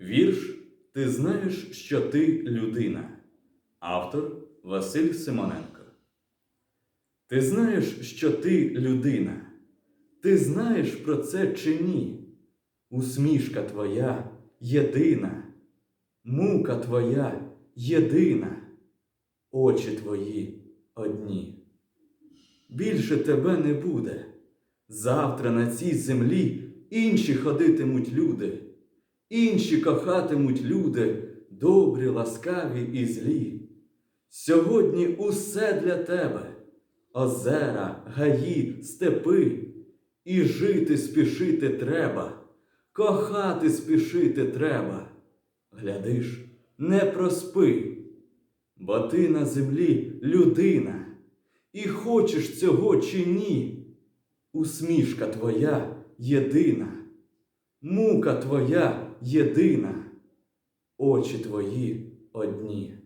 Вірш Ти знаєш, що ти людина. Автор Василь Симоненко. Ти знаєш, що ти людина. Ти знаєш про це чи ні? Усмішка твоя єдина, мука твоя єдина, очі твої одні. Більше тебе не буде. Завтра на цій землі інші ходитимуть люди, інші кохатимуть люди, добрі, ласкаві і злі. Сьогодні усе для тебе озера, гаї, степи, і жити спішити треба, кохати спішити треба. Глядиш, не проспи, бо ти на землі людина, і хочеш цього чи ні. Усмішка твоя єдина, мука твоя єдина, очі твої одні.